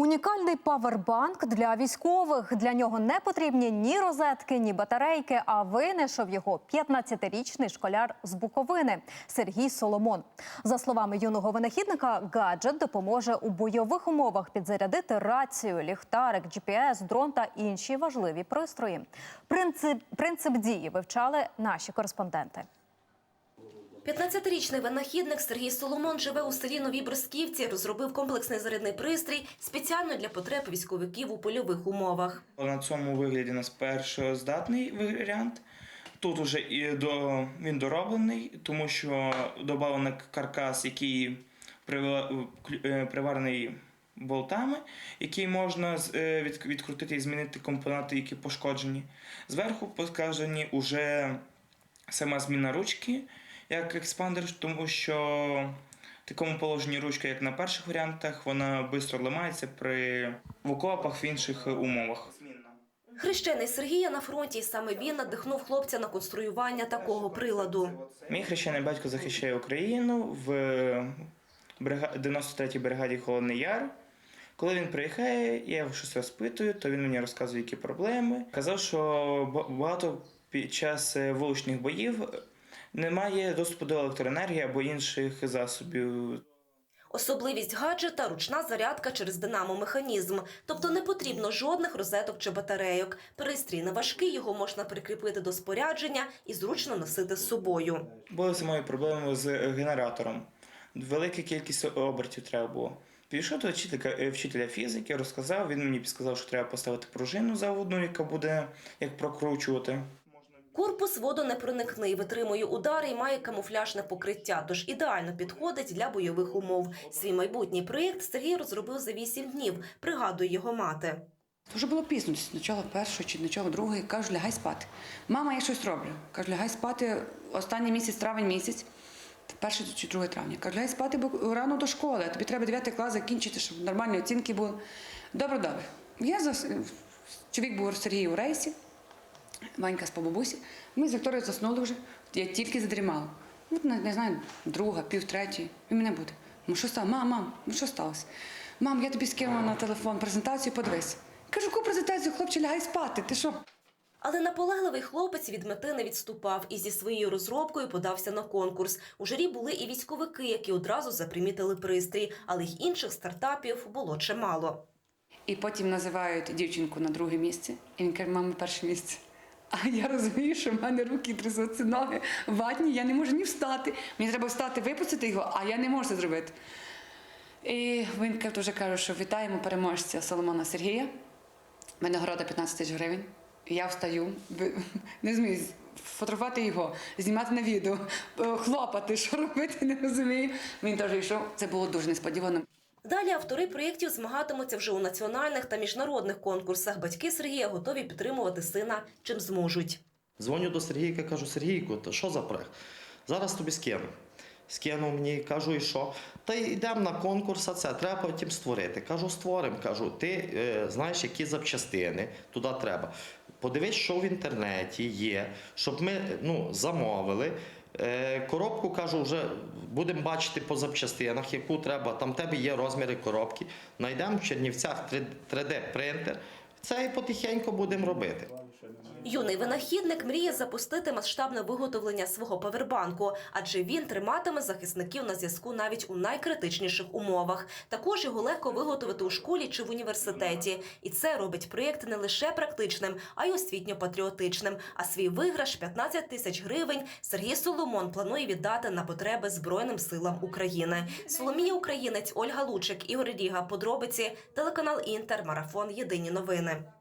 Унікальний павербанк для військових. Для нього не потрібні ні розетки, ні батарейки. А винайшов його 15-річний школяр з Буковини Сергій Соломон. За словами юного винахідника, гаджет допоможе у бойових умовах підзарядити рацію, ліхтарик, GPS, дрон та інші важливі пристрої. Принцип, принцип дії вивчали наші кореспонденти. 15-річний винахідник Сергій Соломон живе у селі Новій Брусківці. Розробив комплексний зарядний пристрій спеціально для потреб військовиків у польових умовах. На цьому вигляді нас першоздатний варіант. Тут уже і до, він дороблений, тому що додавано каркас, який е, приварений болтами, який можна е, від- відкрутити і змінити компоненти, які пошкоджені. Зверху показані уже сама зміна ручки як експандер, тому що в такому положенні ручка, як на перших варіантах, вона швидко ламається при в окопах в інших умовах. Хрещений Сергія на фронті, і саме він надихнув хлопця на конструювання такого приладу. Мій хрещений батько захищає Україну в 93-й бригаді Холодний Яр. Коли він приїхає, я його щось розпитую, то він мені розказує, які проблеми. Казав, що багато під час е, вуличних боїв немає доступу до електроенергії або інших засобів. Особливість гаджета – ручна зарядка через динамо-механізм. Тобто не потрібно жодних розеток чи батарейок. Пристрій не важкий, його можна прикріпити до спорядження і зручно носити з собою. Були самої проблеми з генератором. Велика кількість обертів треба було. Підійшов до вчителька, е, вчителя фізики, розказав. Він мені підказав, що треба поставити пружину заводну, яка буде як прокручувати. Корпус водонепроникний, витримує удари і має камуфляжне покриття, тож ідеально підходить для бойових умов. Свій майбутній проєкт Сергій розробив за 8 днів, пригадує його мати. Вже було пізно, начало першого чи начало другої. Кажу, лягай спати. Мама, я щось роблю. Кажу, лягай спати останній місяць, травень місяць, перший чи другий травня. Кажу, лягай спати, бо рано до школи. Тобі треба 9 клас закінчити, щоб нормальні оцінки були. Добре, добре. Я зас... чоловік був Сергій у рейсі, Ванька з по бабусі. Ми з Вікторією заснули вже. Я тільки задрімала. От не, знаю, друга, пів третьої, і мене буде. Ну що стало? Мам, мам, ну що сталося? Мам, я тобі скинула на телефон презентацію, подивись. Кажу, яку презентацію, хлопче, лягай спати. Ти що? Але наполегливий хлопець від мети не відступав і зі своєю розробкою подався на конкурс. У журі були і військовики, які одразу запримітили пристрій, але й інших стартапів було чимало. І потім називають дівчинку на друге місце. І він каже, мама, перше місце. А я розумію, що в мене руки трясуться, ноги ватні, я не можу ні встати. Мені треба встати, випустити його, а я не можу це зробити. І він вже каже, що вітаємо переможця Соломона Сергія. У мене нагорода 15 тисяч гривень. Я встаю, не змію фотографувати його, знімати на відео, е, хлопати, що робити, не розумію. Він теж йшов. Це було дуже несподівано. Далі автори проєктів змагатимуться вже у національних та міжнародних конкурсах. Батьки Сергія готові підтримувати сина чим зможуть. Дзвоню до Сергійка, кажу, Сергійку, то що за проект? Зараз тобі скину. Скинув мені, кажу, і що? Та йдемо на конкурс, а це треба потім створити. Кажу, створимо. Кажу, ти е, знаєш, які запчастини туди треба. Подивись, що в інтернеті є, щоб ми ну, замовили. Е, коробку кажу, вже будемо бачити по запчастинах, яку треба. Там в тебе є розміри коробки. Найдемо в Чернівцях 3D принтер. Це і потихеньку будемо робити. Юний винахідник мріє запустити масштабне виготовлення свого павербанку, адже він триматиме захисників на зв'язку навіть у найкритичніших умовах. Також його легко виготовити у школі чи в університеті. І це робить проєкт не лише практичним, а й освітньо-патріотичним. А свій виграш 15 тисяч гривень Сергій Соломон планує віддати на потреби Збройним силам України. Соломія Українець, Ольга Лучик, Ігор Ріга. Подробиці телеканал Інтер. Марафон. Єдині новини наступне.